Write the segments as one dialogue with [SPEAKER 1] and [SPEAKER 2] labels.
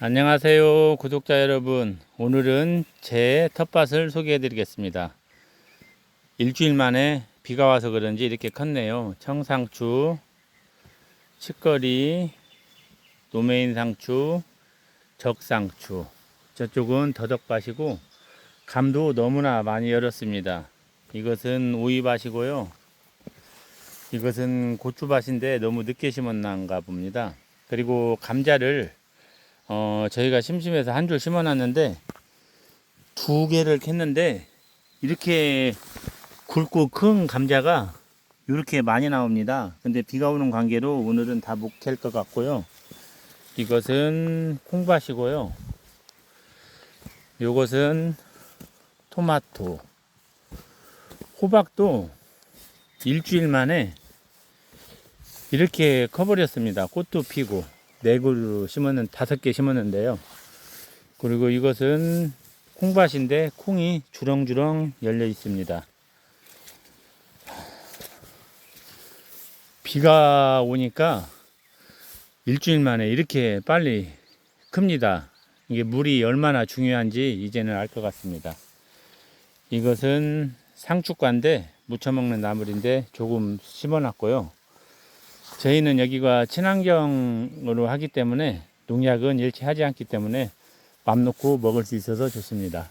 [SPEAKER 1] 안녕하세요 구독자 여러분. 오늘은 제 텃밭을 소개해 드리겠습니다. 일주일 만에 비가 와서 그런지 이렇게 컸네요. 청상추 치거리 노메인 상추 적상추. 저쪽은 더덕밭이고 감도 너무나 많이 열었습니다. 이것은 오이밭이고요. 이것은 고추밭인데 너무 늦게 심었나가 봅니다. 그리고 감자를 어, 저희가 심심해서 한 줄 심어놨는데 두 개를 캤는데 이렇게 굵고 큰 감자가 이렇게 많이 나옵니다. 근데 비가 오는 관계로 오늘은 다 못 캘 것 같고요. 이것은 콩밭이고요. 요것은 토마토. 호박도 일주일 만에 이렇게 커버렸습니다. 꽃도 피고. 네 그루 심었는 다섯 개 심었는데요. 그리고 이것은 콩밭인데 콩이 주렁주렁 열려 있습니다. 비가 오니까 일주일 만에 이렇게 빨리 큽니다. 이게 물이 얼마나 중요한지 이제는 알 것 같습니다. 이것은 상축과인데 무쳐먹는 나물인데 조금 심어놨고요. 저희는 여기가 친환경으로 하기 때문에 농약은 일체 하지 않기 때문에 맘 놓고 먹을 수 있어서 좋습니다.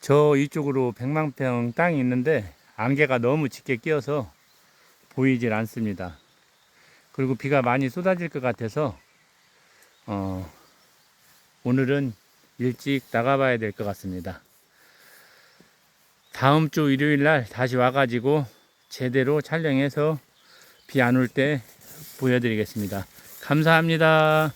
[SPEAKER 1] 저 이쪽으로 100만 평 땅이 있는데 안개가 너무 짙게 끼어서 보이질 않습니다. 그리고 비가 많이 쏟아질 것 같아서 어, 오늘은 일찍 나가봐야 될 것 같습니다. 다음 주 일요일 날 다시 와가지고 제대로 촬영해서 비 안 올 때 보여드리겠습니다. 감사합니다.